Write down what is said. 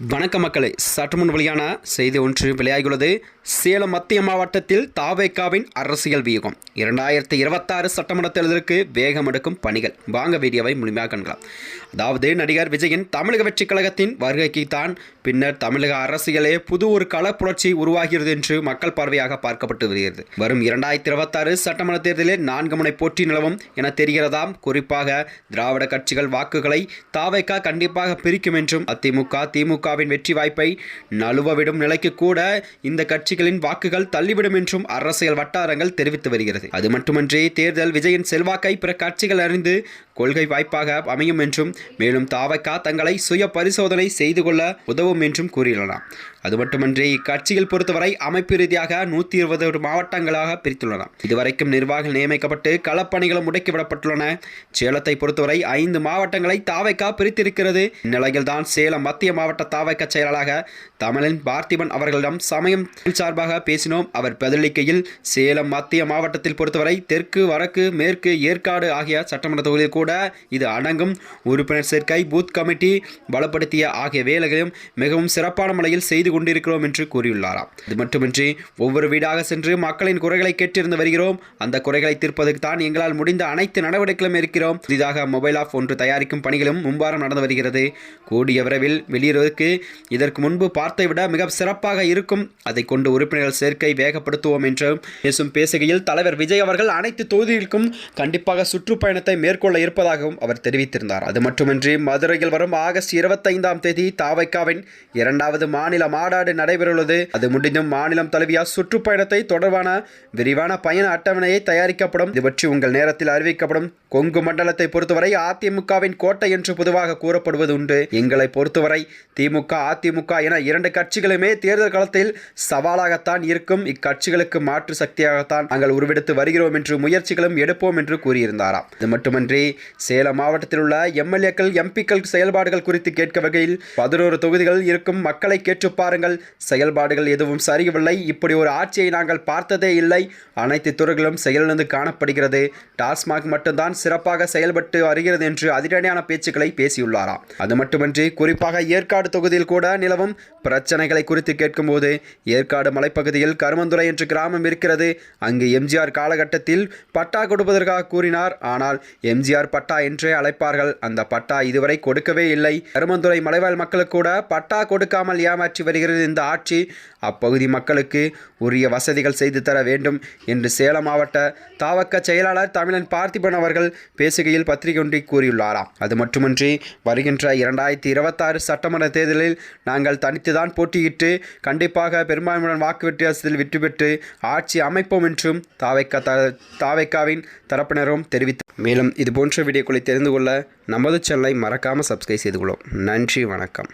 வணக்க மக்களை சற்றுமுன் வெளியான செய்தி ஒன்று வெளியாகியுள்ளது. சேலம் மத்திய மாவட்டத்தில் தாவேக்காவின் அரசியல் வியூகம். இரண்டாயிரத்தி இருபத்தாறு சட்டமன்ற தேர்தலுக்கு வேகம் எடுக்கும் பணிகள். வாங்க வீடியோவை முழுமையாக காணலாம் அதாவது நடிகர் விஜயின் தமிழக வெற்றிக் கழகத்தின் வருகைக்கு தான் பின்னர் தமிழக அரசியலே புது ஒரு களப்புணர்ச்சி உருவாகிறது என்று மக்கள் பார்வையாக பார்க்கப்பட்டு வருகிறது. வரும் இரண்டாயிரத்தி இருபத்தாறு சட்டமன்ற தேர்தலில் நான்கு முனை போட்டி நிலவும் என தெரிகிறதாம். குறிப்பாக திராவிட கட்சிகள் வாக்குகளை தாவைக்கா கண்டிப்பாக பிரிக்கும் என்றும் அதிமுக திமுகவின் வெற்றி வாய்ப்பை நழுவவிடும் நிலைக்கு கூட இந்த கட்சிகளின் வாக்குகள் தள்ளிவிடும் என்றும் அரசியல் வட்டாரங்கள் தெரிவித்து வருகிறது. அது மட்டுமன்றி தேர்தல் விஜயின் செல்வாக்கை பிற கட்சிகள் அறிந்து கொள்கை வாய்ப்பாக அமையும் என்றும் மேலும் தாவைக்கா தங்களை சுய பரிசோதனை செய்து கொள்ள உதவும் என்றும் கூறியுள்ளனர் அது மட்டுமன்றி இக்கட்சியில் பொறுத்தவரை அமைப்பு ரீதியாக நூற்றி இருபது மாவட்டங்களாக பிரித்துள்ளன. இதுவரைக்கும் நிர்வாகிகள் நியமிக்கப்பட்டு களப்பணிகளும் முடக்கிவிடப்பட்டுள்ளன. சேலத்தை பொறுத்தவரை ஐந்து மாவட்டங்களை தாவைக்கா பிரித்திருக்கிறது. இந்நிலையில் தான் சேலம் மத்திய மாவட்ட தாவைக்க செயலாளராக தமிழின் பார்த்திபன் அவர்களிடம் சமயம் சார்பாக பேசினோம். அவர் பதிலளிக்கையில் சேலம் மத்திய மாவட்டத்தில் பொறுத்தவரை தெற்கு வடக்கு மேற்கு ஏற்காடு ஆகிய சட்டமன்ற தொகுதியில் கூட இது அடங்கும். உறுப்பினர் சேர்க்கை பூத் கமிட்டி பலப்படுத்திய ஆகிய வேலைகளையும் மிகவும் சிறப்பான முறையில் செய்து கொண்டிருக்கிறோம் என்று கூறியுள்ளாராம். இது மட்டுமின்றி ஒவ்வொரு வீடாக சென்று மக்களின் குறைகளை கேட்டிருந்து வருகிறோம். அந்த குறைகளை தீர்ப்பதற்கு தான் எங்களால் முடிந்த அனைத்து நடவடிக்கைகளும் இருக்கிறோம் புதிதாக மொபைல் ஆப் ஒன்று தயாரிக்கும் பணிகளும் மும்பாரம் நடந்து வருகிறது. கூடிய விரைவில் வெளியேறுவதற்கு இதற்கு முன்பு பார்த்தை விட மிக சிறப்பாக இருக்கும். அதை கொண்டு உறுப்பினர்கள் சேர்க்கை வேகப்படுத்துவோம் என்றும் பேசும் பேசுகையில் தலைவர் விஜய் அவர்கள் அனைத்து தொகுதிகளுக்கும் கண்டிப்பாக சுற்றுப்பயணத்தை மேற்கொள்ள இருப்பதாகவும் அவர் தெரிவித்திருந்தார். அது மட்டுமின்றி மதுரையில் வரும் ஆகஸ்ட் இருபத்தைந்தாம் தேதி தாவைக்காவின் இரண்டாவது மாநில மாநாடு நடைபெறவுள்ளது. அது முடிந்தும் மாநிலம் தழுவிய சுற்றுப்பயணத்தை தொடர்பான விரிவான பயண அட்டவணையை தயாரிக்கப்படும். இது பற்றி உங்கள் நேரத்தில் அறிவிக்கப்படும். கொங்கு மண்டலத்தை பொறுத்தவரை அதிமுகவின் கோட்டை என்று பொதுவாக கூறப்படுவது உண்டு. எங்களை பொறுத்தவரை திமுக அதிமுக என இரண்டு கட்சிகளுமே தேர்தல் காலத்தில் சவாலாகத்தான் இருக்கும். இக்கட்சிகளுக்கு மாற்று சக்தியாகத்தான் நாங்கள் உருவெடுத்து வருகிறோம் என்று முயற்சிகளும் எடுப்போம் என்று கூறியிருந்தாராம். இது மட்டுமன்றி சேலம் மாவட்டத்தில் உள்ள எம்எல்ஏக்கள் எம்பிக்கள் செயல்பாடுகள் குறித்து கேட்க வகையில் பதினோரு தொகுதிகள் இருக்கும். மக்களை கேட்டுப்பார் பாருங்கள். செயல்பாடுகள் எதுவும் சரியவில்லை இப்படி ஒரு ஆட்சியை நாங்கள் பார்த்ததே இல்லை. அனைத்து துறைகளும் செயலிழந்து காணப்படுகிறது. டாஸ்மாக் மட்டும்தான் சிறப்பாக செயல்பட்டு வருகிறது என்று அதிரடியான பேச்சுக்களை பேசியுள்ளாராம். அது மட்டுமின்றி குறிப்பாக ஏற்காடு தொகுதியில் கூட நிலவும் பிரச்சனைகளை குறித்து கேட்கும்போது ஏற்காடு மலைப்பகுதியில் கருமந்துறை என்று கிராமம் இருக்கிறது. அங்கு எம்ஜிஆர் காலகட்டத்தில் பட்டா கொடுப்பதற்காக கூறினார். ஆனால் எம்ஜிஆர் பட்டா என்றே அழைப்பார்கள். அந்த பட்டா இதுவரை கொடுக்கவே இல்லை. கருமந்துறை மலைவாழ் மக்களுக்கு கூட பட்டா கொடுக்காமல் ஏமாற்றி வருகிறது இந்த ஆட்சி. அப்பகுதி மக்களுக்கு உரிய வசதிகள் செய்து தர வேண்டும் என்று சேலம் மாவட்ட தாவக்க செயலாளர் தமிழன் பார்த்திபன் அவர்கள் பேசுகையில் பத்திரிகை ஒன்றை கூறியுள்ளாராம். அது மட்டுமின்றி வருகின்ற இரண்டாயிரத்தி இருபத்தாறு சட்டமன்ற தேர்தலில் நாங்கள் தனித்துதான் போட்டியிட்டு கண்டிப்பாக பெரும்பான்மையுடன் வாக்கு வித்தியாசத்தில் வெற்றி பெற்று ஆட்சி அமைப்போம் என்றும் தாவைக்கா த தாவைக்காவின் தரப்பினரும் தெரிவித்தார் மேலும் இது போன்ற வீடியோக்களை தெரிந்து கொள்ள நமது சேனலை மறக்காமல் சப்ஸ்கிரைப் செய்து கொள்ளும். நன்றி வணக்கம்.